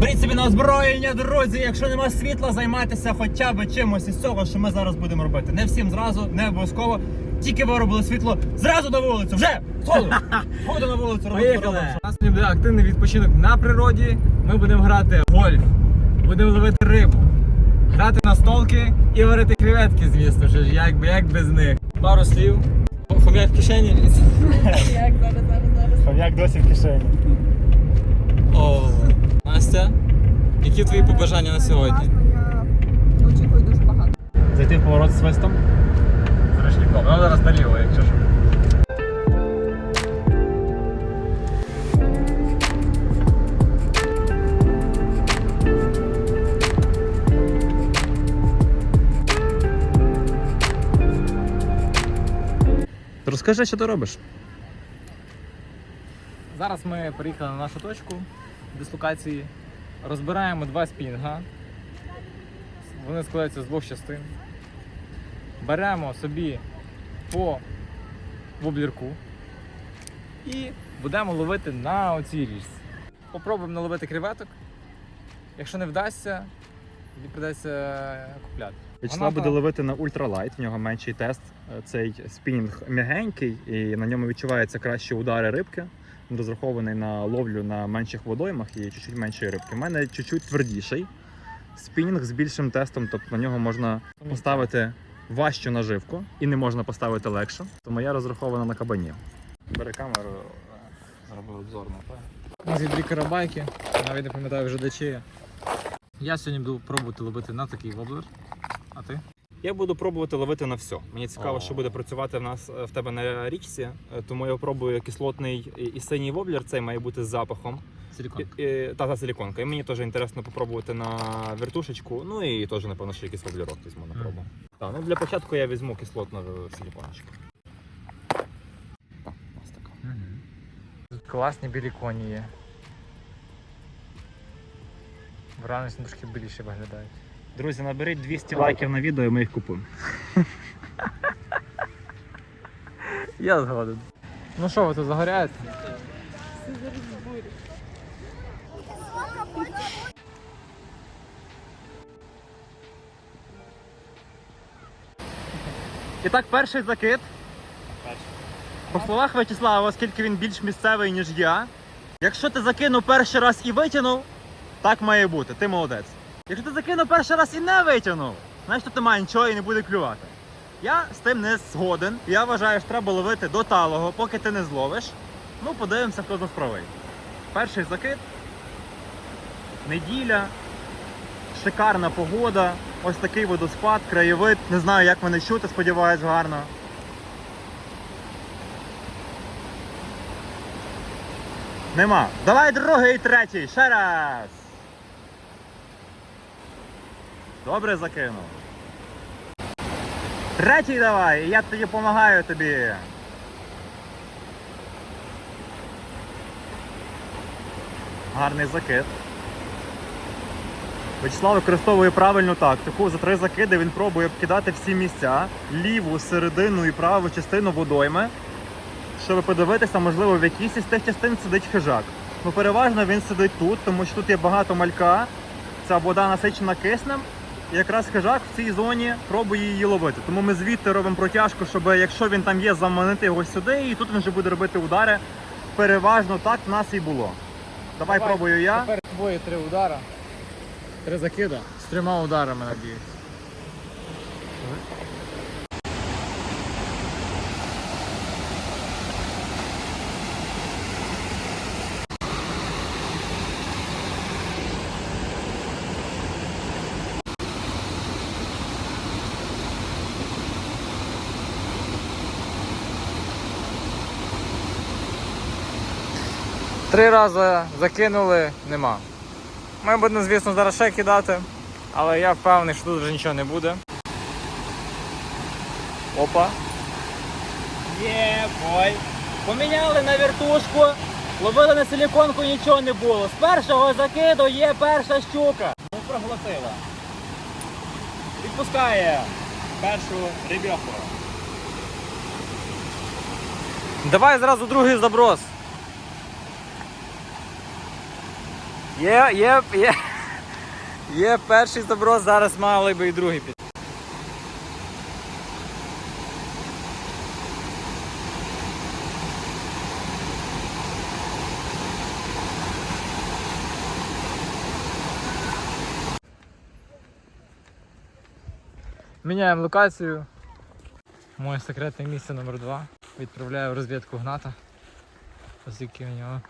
Беріть собі на озброєння, друзі. Якщо нема світла, займайтеся хоча б чимось із цього, що ми зараз будемо робити. Не всім зразу, не обов'язково. Тільки виробили світло, зразу на вулицю. Вже! Сходу! Сходу на вулицю, робимо, Поїхали! робимо. У нас буде активний відпочинок на природі. Ми будемо грати гольф, будемо ловити рибу, грати на столки і варити креветки, звісно ж, як, як без них. Пару слів. Хом'як в кишені. Як зараз, зараз, зараз. Хом'як досі в кишені. О, Настя, які твої побажання на сьогодні? Я очікую дуже багато. Зайти в поворот з свистом. З ручником. Ну зараз наліво, якщо що. Розкажи, що ти робиш. Зараз ми приїхали на нашу точку дислокації. Розбираємо два спінга. Вони складаються з двох частин. Беремо собі по воблірку і будемо ловити на оцій річці. Попробуємо наловити креветок. Якщо не вдасться, тоді придеться купляти. Вячеслав Вона буде ловити на ультралайт, в нього менший тест. Цей спінінг м'ягенький і на ньому відчуваються кращі удари рибки. Розрахований на ловлю на менших водоймах і чуть-чуть меншої рибки. У мене чуть-чуть твердіший спінінг з більшим тестом, тобто на нього можна поставити важчу наживку і не можна поставити легшу. Тому я розрахована на кабані. Бери камеру, е, зроби обзор на те. Є дві карабайки, навіть не пам'ятаю вже де чиє. Я сьогодні буду пробувати ловити на такий воблер. А ти? Я буду пробувати ловити на все. Мені цікаво, О. що буде працювати в нас е, в тебе на річці, е, тому я пробую кислотний і- синій воблер. Цей має бути з запахом. Силікон. І- і- Та та силіконка. І мені теж інтересно попробувати на вертушечку. Ну і теж, напевно, ще якийсь воблерок візьму на пробу. Так, ну для початку я візьму кислотну силіконочку. Так, ось така. Тут класні білі коні є. Вранець трошки більше виглядають. Друзі, наберіть 200 лайків на відео, і ми їх купуємо. Я згоден. Ну що, ви тут загоряєте? І так, перший закид. По словах Вячеслава, оскільки він більш місцевий, ніж я. Якщо ти закинув перший раз і витягнув, так має бути. Ти молодець. Якщо ти закинув перший раз і не витягнув, значить тут немає нічого і не буде клювати. Я з тим не згоден. Я вважаю, що треба ловити до талого, поки ти не зловиш. Ну, подивимося, хто з нас правий. Перший закид. Неділя. Шикарна погода. Ось такий водоспад, краєвид. Не знаю, як мене чути, сподіваюсь, гарно. Нема. Давай другий, третій. Ще раз. Добре закинув. Третій давай, і я тоді допомагаю тобі. Гарний закид. Вячеслав використовує правильну тактику. За три закиди він пробує обкидати всі місця, ліву, середину і праву частину водойми, щоб подивитися, можливо, в якійсь із тих частин сидить хижак. Ну, переважно він сидить тут, тому що тут є багато малька, ця вода насичена киснем. І якраз хижак в цій зоні пробує її ловити. Тому ми звідти робимо протяжку, щоб якщо він там є, заманити його сюди, і тут він вже буде робити удари. Переважно так в нас і було. Давай, Давай. пробую я. Тепер двоє три удара. Три закида. З трьома ударами надіюсь. Три рази закинули, нема. Ми будемо, звісно, зараз ще кидати, але я впевнений, що тут вже нічого не буде. Опа. Є, бой. Поміняли на вертушку, ловили на силіконку, нічого не було. З першого закиду є перша щука. Ну, проглотила. Відпускає першу рибьоху. Давай зразу другий заброс. Є, є, є. Є перший заброс, зараз мали би і другий піти. Міняємо локацію. Моє секретне місце номер 2 Відправляю розвідку Гната. Оскільки у нього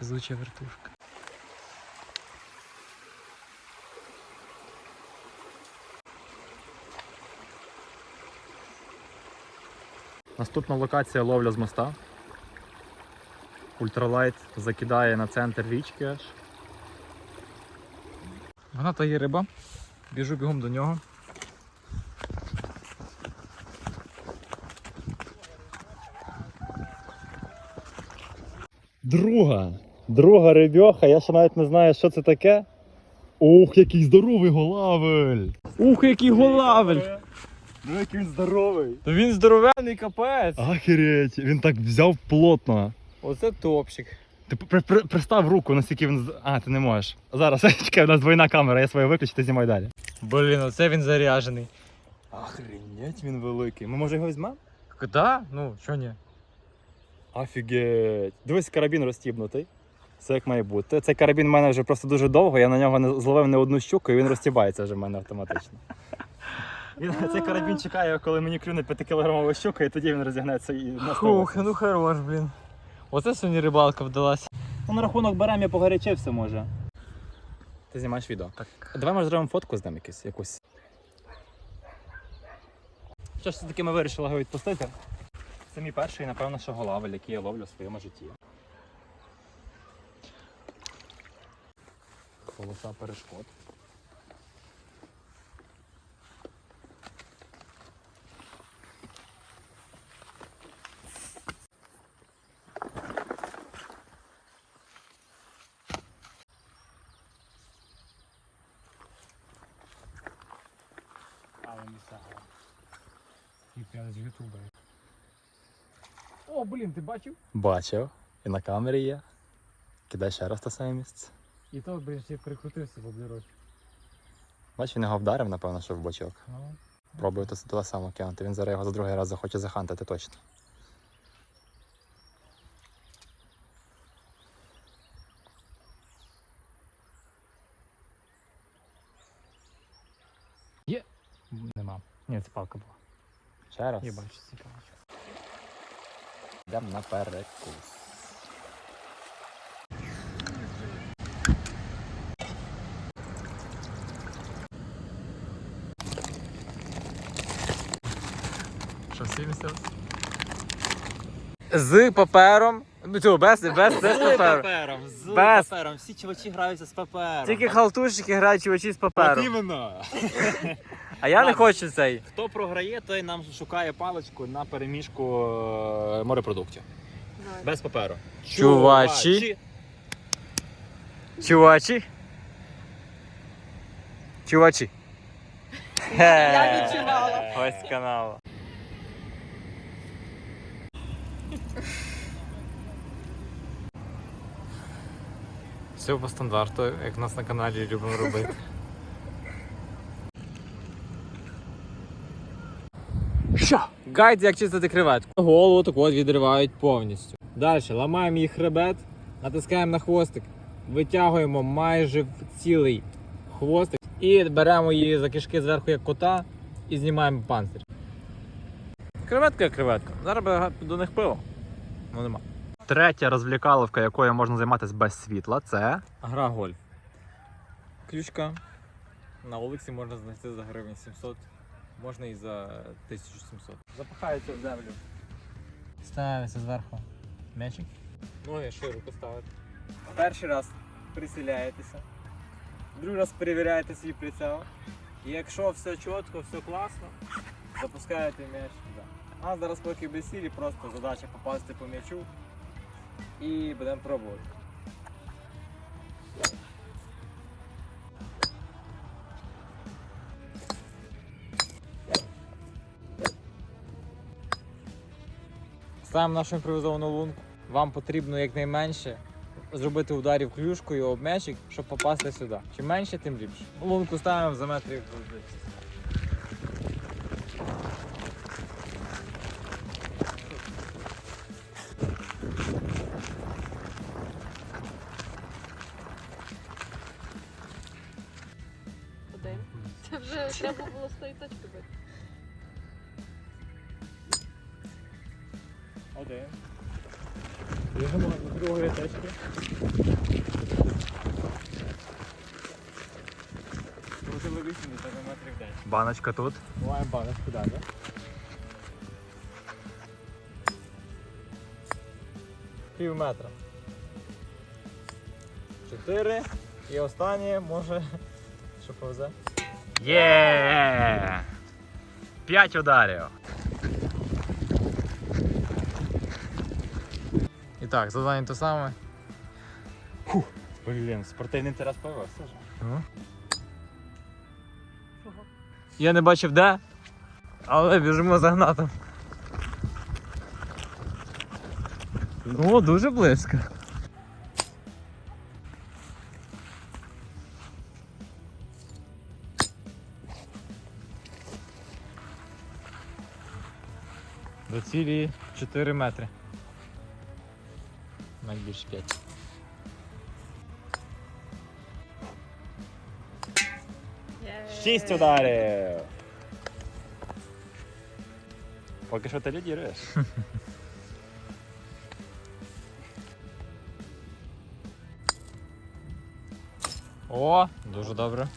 везуча вертушка. Наступна локація ловля з моста. Ультралайт закидає на центр річки аж. В Гната є риба. Біжу бігом до нього. Друга. Друга рибьоха, я ще навіть не знаю, що це таке. Ух, який здоровий голавель! Ух, який голавель! Ну який він здоровий! То він здоровенний капець! Ахереть, він так взяв плотно. Оце топчик. Ти при, при, пристав руку, наскільки він. А, ти не можеш. Зараз, чекай, у нас двойна камера, я свою виключу, ти знімай далі. Блін, оце він заряжений. Охренеть, він великий. Ми може його візьмемо? Да? Ну, чого ні? Офігеть. Дивись, карабін розстібнутий. Все як має бути. Цей карабін в мене вже просто дуже довго, я на нього не зловив не одну щуку, і він розстібається вже в мене автоматично. Він, цей карабін чекає, коли мені клюне 5-кілограмова щука, і тоді він розігнеться і на Хух, ну хорош, блін. Оце сьогодні рибалка вдалася. Ну, на рахунок берем, я погарячився, може. Ти знімаєш відео? Так. Давай може зробимо фотку з ним якусь. якусь. Що ж все-таки ми вирішили його відпустити? Це мій перший, напевно, що голавель, який я ловлю в своєму житті. Полоса перешкод. Але місцева. Тільки з ютуба. О, блін, ти бачив? Бачив. І на камері є. Кидай ще раз те саме місце. І то, блін, ще прикрутився в облірок. Бач, він його вдарив, напевно, що в бочок. Ну, Пробую то туди само кинути. Він зараз його за другий раз захоче захантити точно. Є? нема. Ні, це палка була. Ще раз. Я бачу, палка. Йдемо на перекус. Що всі місця? З папером. Ну, цього, без, без, без паперу. папером, з Без. папером. Всі чувачі граються з папером. Тільки халтурщики грають чувачі з От папером. іменно. А я не Так. хочу цей. Хто програє, той нам шукає паличку на переміжку е, морепродуктів. Без паперу. Чувачі. Чувачі. Чувачі. Я відчувала. Ось канал. Все по стандарту, як в нас на каналі любимо робити. Що? Гайд, як чистити креветку. Голову так от відривають повністю. Далі ламаємо її хребет, натискаємо на хвостик, витягуємо майже в цілий хвостик і беремо її за кишки зверху як кота і знімаємо панцир. Креветка як креветка. Зараз до них пиво. Ну нема. Третя розвлікаловка, якою можна займатися без світла, це Гра гольф. Ключка. На Олексі можна знайти за гривень 700, можна і за 1700. Запихається в землю. Ставиться зверху м'ячик. Ноги широко ставити. Перший раз присіляєтеся, другий раз перевіряєте свій прицел. І якщо все чітко, все класно, запускаєте м'яч. А зараз поки без сілі, просто задача попасти по м'ячу і будемо пробувати. Ставимо нашу імпровізовану лунку. Вам потрібно якнайменше зробити ударів клюшкою об м'ячик, щоб попасти сюди. Чим менше, тим ліпше. Лунку ставимо за метрів. 10. Треба було з тої точки бити. Один. Біжимо до другої точки. Крутили 8 метрів 10. Баночка тут. Буваємо баночку далі. Пів метра. Чотири. І останнє може. Що повзе? Є! П'ять ударів. І так, завдання те саме. Блін, спортивний інтерес появився вже. Я не бачив де, але біжимо за гнатом. О, дуже близько. До цілі 4 метри. Навіть більше 5. Шість ударів. Поки що ти лідіруєш. О, дуже добре.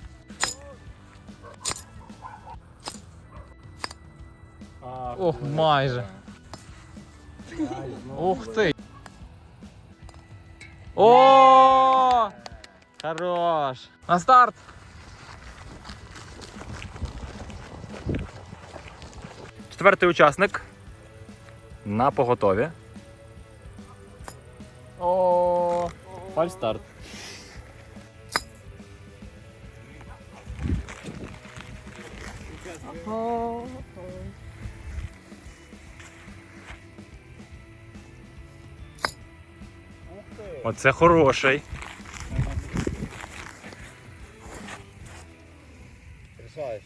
Ох, майже. Ух ти. О! Хорош. На старт. Четвертий учасник. На поготові. О! Фальстарт. Ого. Оце хороший. Рішаєш.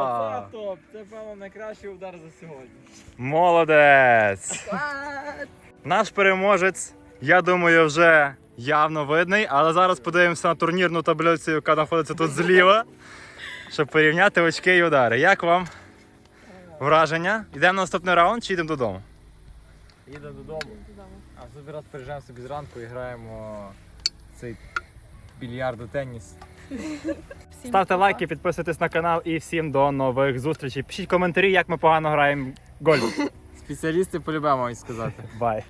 Оце топ. Це, певно, найкращий удар за сьогодні. Молодець! Наш переможець, я думаю, вже явно видний, але зараз подивимося на турнірну таблицю, яка знаходиться тут зліва, щоб порівняти очки і удари. Як вам враження? Йдемо на наступний раунд чи йдемо додому? Їдемо додому. А в собі раз приїжджаємо собі зранку і граємо цей більярд теніс. Ставте лайки, підписуйтесь на канал і всім до нових зустрічей. Пишіть коментарі, як ми погано граємо гольф. Спеціалісти полюбимо сказати. Бай.